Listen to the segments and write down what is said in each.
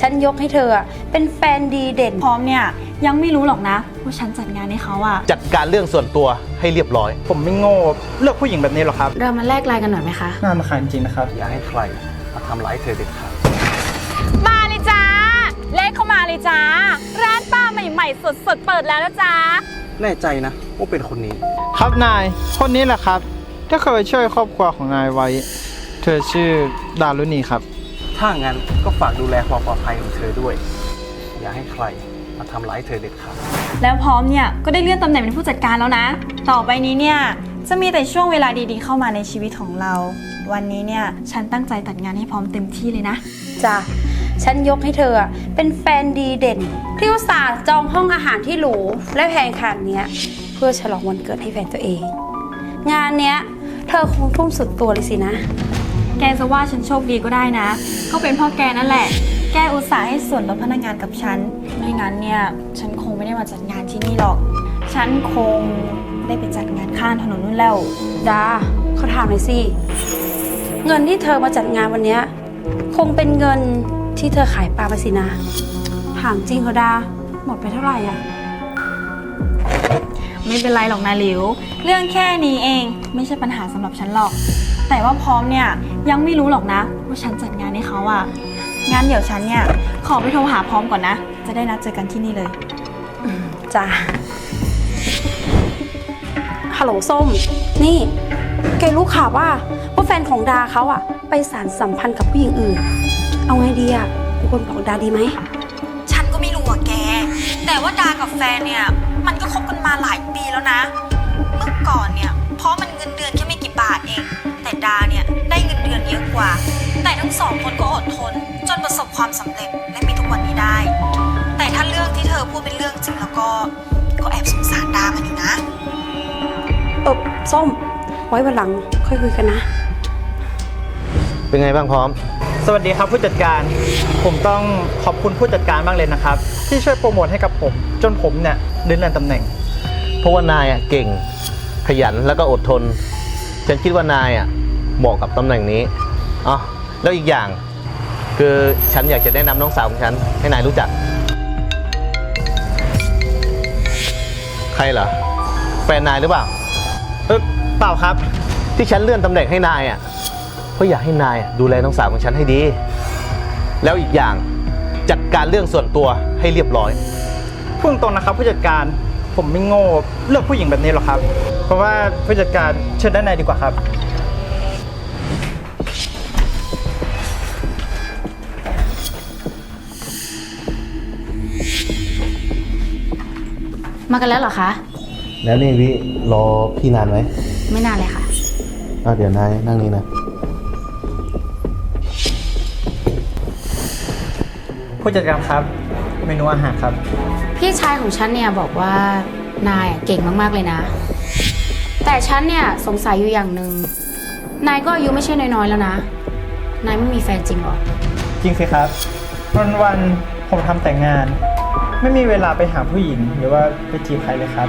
ฉันยกให้เธออะเป็นแฟนดีเด่น พร้อมเนี่ยยังไม่รู้หรอกนะว่าฉันจัดงานให้เขาอะจัดการเรื่องส่วนตัวให้เรียบร้อย ผมไม่โง่เลือกผู้หญิงแบบนี้หรอกครับเรามาแลกไลน์กันหน่อยไหมคะน่ารำคาญจริงๆนะครับ อย่าให้ใครมาทำร้ายเธอเด็ดขาดมาเลยจ้าเลขเข้ามาเลยจ้าร้านป้าใหม่ๆสดๆเปิดแล้วนะจ้าแน่ใจนะว่าเป็นคนนี้ ครับนาย คนนี้แหละครับ ที่เคยช่วยครอบครัวของนายไว้ เธอชื่อดารุณีครับ ถ้างั้นก็ฝากดูแลความปลอดภัยของเธอด้วย อย่าให้ใครมาทำร้ายเธอเด็ดขาด แล้วพร้อมเนี่ยก็ได้เลื่อนตำแหน่งเป็นผู้จัดการแล้วนะ ต่อไปนี้เนี่ยจะมีแต่ช่วงเวลาดีๆ เข้ามาในชีวิตของเรา วันนี้เนี่ยฉันตั้งใจตัดงานให้พร้อมเต็มที่เลยนะ จ้ะ ฉันยกให้เธออะเป็นแฟนดีเด่นที่อุตส่าห์จองห้องอาหารที่หรูและแพงขนาดเนี้ย เพื่อฉลองวันเกิดให้แฟนตัวเอง งานเนี้ย เธอคงทุ่มสุดตัวเลยสินะ แกจะว่าฉันโชคดีก็ได้นะ ก็เป็นพ่อแกนั่นแหละ แกอุตส่าห์ให้ส่วนลดพนักงานกับฉัน ไม่งั้นเนี่ย ฉันคงไม่ได้มาจัดงานที่นี่หรอก ฉันคงได้ไปจัดงานข้างถนนนู่นแล้ว ดาเขาถามหน่อยสิ เงินที่เธอมาจัดงานวันเนี้ยคงเป็นเงินที่เธอขายปลาไปสินะ ถามจริงเหรอดา หมดไปเท่าไหร่อะไม่เป็นไรหรอกนาหลิว เรื่องแค่นี้เองไม่ใช่ปัญหาสำหรับฉันหรอก แต่ว่าพร้อมเนี่ย ยังไม่รู้หรอกนะ ว่าฉันจัดงานให้เขาอะงั้นเดี๋ยวฉันเนี่ย ขอไปโทรหาพร้อมก่อนนะ จะได้นัดเจอกันที่นี่เลย จ้าฮัลโหลส้ม นี่แกรู้ข่าวว่าว่าแฟนของดาเขาอะไปสารสัมพันธ์กับผู้หญิงอื่น เอาไงดีอะเป็นคนบอกดาดีไหม ฉันก็ไม่รู้อะแก แต่ว่าดากับแฟนเนี่ย มันก็คบกันมาหลายปีแล้วนะ เมื่อก่อนเนี่ย เพราะมันเงินเดือนแค่ ความสำเร็จและมีทุกวันนี้ได้ แต่ถ้าเรื่องที่เธอพูดเป็นเรื่องจริงแล้วก็ ก็แอบสงสารดามันอยู่นะ เออส้ม ไว้วันหลังค่อยคุยกันนะ เป็นไงบ้างพร้อม สวัสดีครับผู้จัดการ ผมต้องขอบคุณผู้จัดการมากเลยนะครับ ที่ช่วยโปรโมทให้กับผม จนผมเนี่ยเลื่อนตำแหน่ง เพราะว่านายอะเก่งขยันแล้วก็อดทน ฉันคิดว่านายอะเหมาะกับตำแหน่งนี้อ๋อแล้วอีกอย่าง คือฉันอยากจะแนะนำน้องสาวของฉันให้นายรู้จัก ใครเหรอ แฟนนายหรือเปล่า เออเปล่าครับ ที่ฉันเลื่อนตำแหน่งให้นายอะ เพราะอยากให้นายดูแลน้องสาวของฉันให้ดี แล้วอีกอย่างจัดการเรื่องส่วนตัวให้เรียบร้อย พูดตรงนะครับผู้จัดการผมไม่โง่เลือกผู้หญิงแบบนี้หรอกครับ เพราะว่าผู้จัดการเชิญด้านในดีกว่าครับ มากันแล้วเหรอคะ แล้วนี่วิรอพี่นานไหมไม่นานเลยค่ะอะเดี๋ยวนายนั่งนี่นะ ผู้จัดการครับ เมนูอาหารครับ พี่ชายของฉันเนี่ยบอกว่านายอะเก่งมากๆเลยนะ แต่ฉันเนี่ยสงสัยอยู่อย่างหนึ่งนายก็อายุไม่ใช่น้อยๆแล้วนะ นายไม่มีแฟนจริงเหรอ จริงสิครับวันวันๆผมทำแต่งงาน ไม่มีเวลาไปหาผู้หญิงหรือว่าไปจีบใครเลยครับ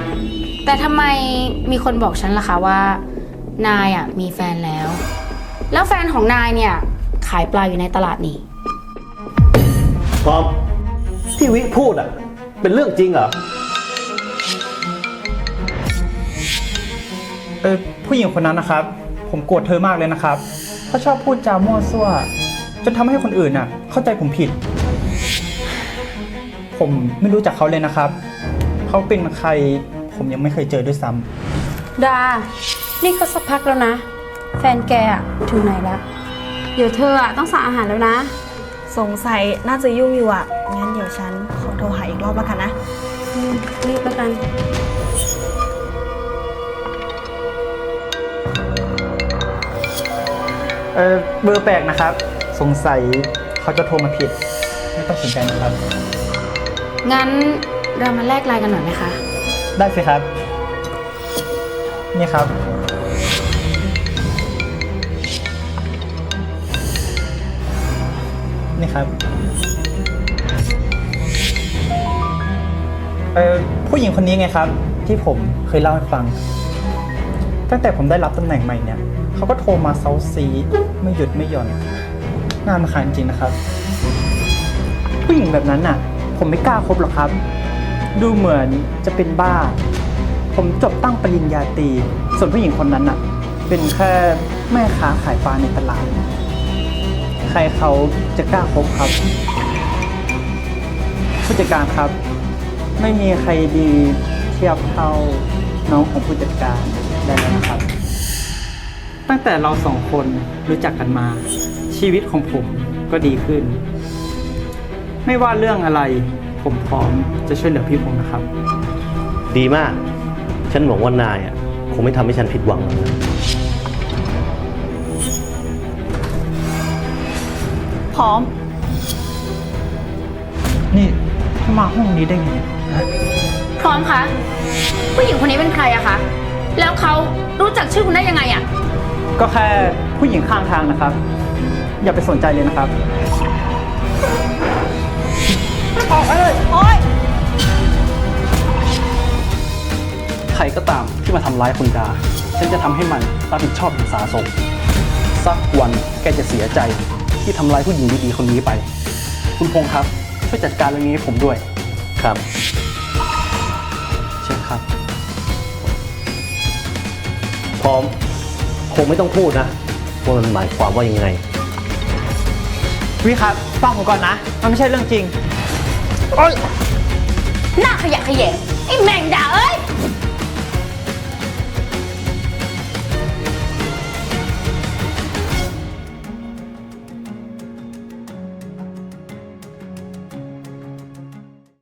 แต่ทำไมมีคนบอกฉันล่ะคะว่า นายอะมีแฟนแล้ว แล้วแฟนของนายเนี่ยขายปลาอยู่ในตลาดนี่ พร้อมที่วิพูดอะ เป็นเรื่องจริงเหรอ เออผู้หญิงคนนั้นนะครับ ผมโกรธเธอมากเลยนะครับเขาชอบพูดจามั่วซั่วจนทำให้คนอื่นน่ะ เข้าใจผมผิด ผมไม่รู้จักเขาเลยนะครับ เขาเป็นใครผมยังไม่เคยเจอด้วยซ้ำดา นี่ก็สักพักแล้วนะ แฟนแกอะถึงไหนแล้วเดี๋ยวเธออะต้องสั่งอาหารแล้วนะ สงสัยน่าจะยุ่งอยู่อะงั้นเดี๋ยวฉันขอโทรหาอีกรอบแล้วกันนะ อืมรีบแล้วกัน เออเบอร์แปลกนะครับ สงสัยเขาจะโทรมาผิด ไม่ต้องสนใจนะครับ งั้นเรามาแลกไลน์กันหน่อยไหมคะ ได้สิครับ นี่ครับ นี่ครับ เออผู้หญิงคนนี้ไงครับ ที่ผมเคยเล่าให้ฟัง ตั้งแต่ผมได้รับตำแหน่งใหม่เนี่ย เขาก็โทรมาเซาซี ไม่หยุดไม่หย่อนงาน่ารำคาญจริงนะครับ ผู้หญิงแบบนั้นน่ะ ผมไม่กล้าคบหรอกครับ ดูเหมือนจะเป็นบ้า ผมจบตั้งปริญญาตรีส่วนผู้หญิงคนนั้นน่ะ เป็นแค่แม่ค้าขายปลาในตลาด ใครเขาจะกล้าคบครับผู้จัดการครับ ไม่มีใครดีเทียบเท่าน้องของผู้จัดการได้แล้วนะครับ ตั้งแต่เราสองคนรู้จักกันมา ชีวิตของผมก็ดีขึ้น ไม่ว่าเรื่องอะไร ผมพร้อมจะช่วยเหลือพี่พงษ์นะครับ ดีมาก ฉันหวังว่านายอะคงไม่ทำให้ฉันผิดหวังหรอกนะพร้อม นี่มาห้องนี้ได้ไงพร้อมคะผู้หญิงคนนี้เป็นใครอะคะ แล้วเขารู้จักชื่อคุณได้ยังไงอะก็แค่ผู้หญิงข้างทางนะครับ อย่าไปสนใจเลยนะครับ ใครก็ตามที่มาทำร้ายคุณดา ฉันจะทำให้มันรับผิดชอบอย่างสาสมสักวันแกจะเสียใจที่ทำร้ายผู้หญิงดีๆคนนี้ไป คุณพงษ์ครับ ช่วยจัดการเรื่องนี้ให้ผมด้วยครับเชิญครับ พร้อมคงไม่ต้องพูดนะว่ามันหมายความว่ายังไง วิครับ ฟังผมก่อนนะ มันไม่ใช่เรื่องจริง หน้าขยะแขยงไอ้แมงดาเอ้ย